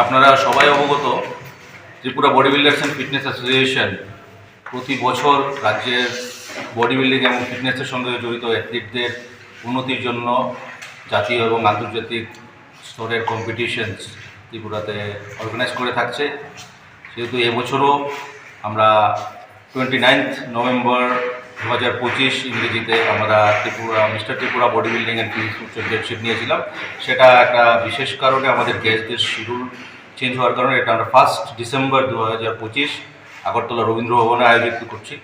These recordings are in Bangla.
আপনারা সবাই অবগত Tripura body builders and fitness association প্রতি বছর রাজ্যের বডি বিল্ডিং এবং ফিটনেসের সঙ্গে জড়িত অ্যাথলিটদের উন্নতির জন্য জাতীয় এবং আন্তর্জাতিক স্তরের কম্পিটিশনস ত্রিপুরাতে অর্গানাইজ করে থাকছে। সেহেতু এবছরও আমরা টোয়েন্টি নাইনথ নভেম্বর দু হাজার পঁচিশ ইংরেজিতে আমরা Tripura, mister Tripura body building and physics championship নিয়েছিলাম। সেটা একটা বিশেষ কারণে আমাদের গেস্টদের শিডিউল চেঞ্জ হওয়ার কারণে এটা আমরা ফার্স্ট ডিসেম্বর দু হাজার পঁচিশ আগরতলা রবীন্দ্র ভবনে আয়োজিত করছি।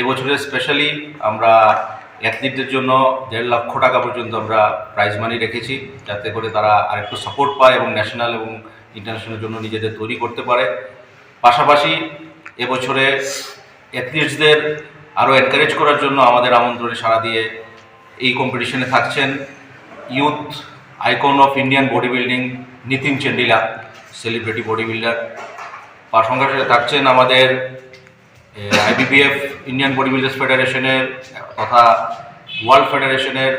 এবছরে স্পেশালি আমরা অ্যাথলিটদের জন্য দেড় লক্ষ টাকা পর্যন্ত আমরা প্রাইজ মানি রেখেছি, যাতে করে তারা আরেকটু সাপোর্ট পায় এবং ন্যাশনাল এবং ইন্টারন্যাশনাল জন্য নিজেদের তৈরি করতে পারে। পাশাপাশি এবছরে অ্যাথলিটসদের আরও এনকারেজ করার জন্য আমাদের আমন্ত্রণে সাড়া দিয়ে এই কম্পিটিশনে থাকছেন youth icon of Indian body building Nitin Chendila celebrity body builder তার সঙ্গে থাকছেন আমাদের আইবিপিএফ ইন্ডিয়ান বডি বিল্ডার্স ফেডারেশনের তথা ওয়ার্ল্ড ফেডারেশনের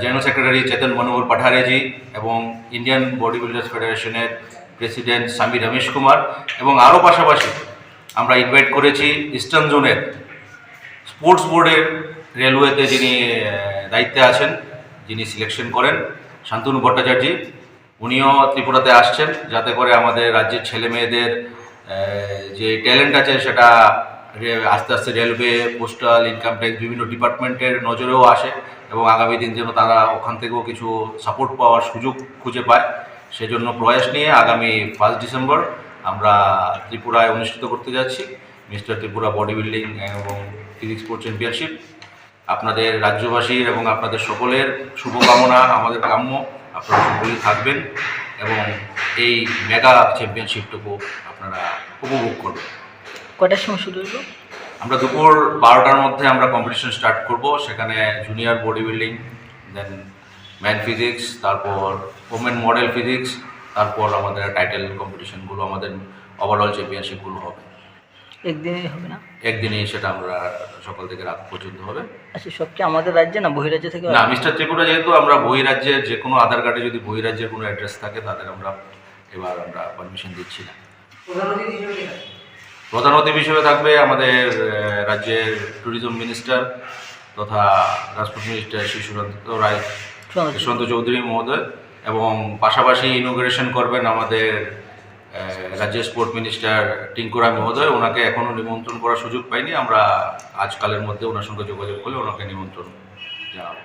জেনারেল সেক্রেটারি চেতন মনোহর পাঠারেজি এবং ইন্ডিয়ান বডি বিল্ডার্স ফেডারেশনের প্রেসিডেন্ট স্বামী রমেশ কুমার এবং আরও পাশাপাশি আমরা ইনভাইট করেছি ইস্টার্ন জোনের স্পোর্টস বোর্ডের রেলওয়েতে যিনি দায়িত্বে আছেন, যিনি সিলেকশন করেন, শান্তনু ভট্টাচার্য, উনিও ত্রিপুরাতে আসছেন, যাতে করে আমাদের রাজ্যের ছেলে মেয়েদের যে ট্যালেন্ট আছে সেটা আস্তে আস্তে রেলওয়ে পোস্টাল ইনকাম ট্যাক্স বিভিন্ন ডিপার্টমেন্টের নজরেও আসে এবং আগামী দিন যেন তারা ওখান থেকেও কিছু সাপোর্ট পাওয়ার সুযোগ খুঁজে পায়। সেজন্য প্রয়াস নিয়ে আগামী ফার্স্ট ডিসেম্বর আমরা ত্রিপুরায় অনুষ্ঠিত করতে যাচ্ছি। মিস্টার ত্রিপুরা বডি বিল্ডিং এবং ফিজিক্স স্পোর্টস চ্যাম্পিয়নশিপ আপনাদের রাজ্যবাসীর এবং আপনাদের সকলের শুভকামনা আমাদের কাম্য। আপনারা সকলেই থাকবেন এবং এই মেগা চ্যাম্পিয়নশিপটুকু আপনারা উপভোগ করবেন। কয়টার সময় শুরু হলো? আমরা দুপুর বারোটার মধ্যে আমরা কম্পিটিশন স্টার্ট করব। সেখানে junior body building then man physics তারপর ওমেন মডেল ফিজিক্স তারপর আমাদের টাইটেল কম্পিটিশনগুলো আমাদের ওভারঅল চ্যাম্পিয়নশিপগুলো হবে। একদিনই হবে না? একদিনই সেটা আমরা সকাল থেকে রাত পর্যন্ত হবে। আচ্ছা সব কি আমাদের রাজ্যে না বহিরাজ্য থেকে? না মিস্টার ত্রিপুরা যেহেতু আমরা বহিরাজ্যের যে কোনো আধার কার্ডে যদি বহিরাজ্যের কোনো অ্যাড্রেস থাকে তাদের আমরা এবার আমরা পারমিশন দিচ্ছি না। প্রধান অতিথি হিসেবে থাকবে? আমাদের রাজ্যের ট্যুরিজম মিনিস্টার তথা ট্রান্সপোর্ট মিনিস্টার শ্রী সুশান্ত রায় শোনো, চৌধুরী। মহোদয় এবং পাশাপাশি ইনোগ্রেশন করবেন আমাদের রাজ্যের স্পোর্ট মিনিস্টার টিঙ্কুরা মহোদয়, ওনাকে এখনও নিমন্ত্রণ করার সুযোগ পাইনি। আমরা আজকালের মধ্যে ওনার সঙ্গে যোগাযোগ করলে ওনাকে নিমন্ত্রণ জানাব।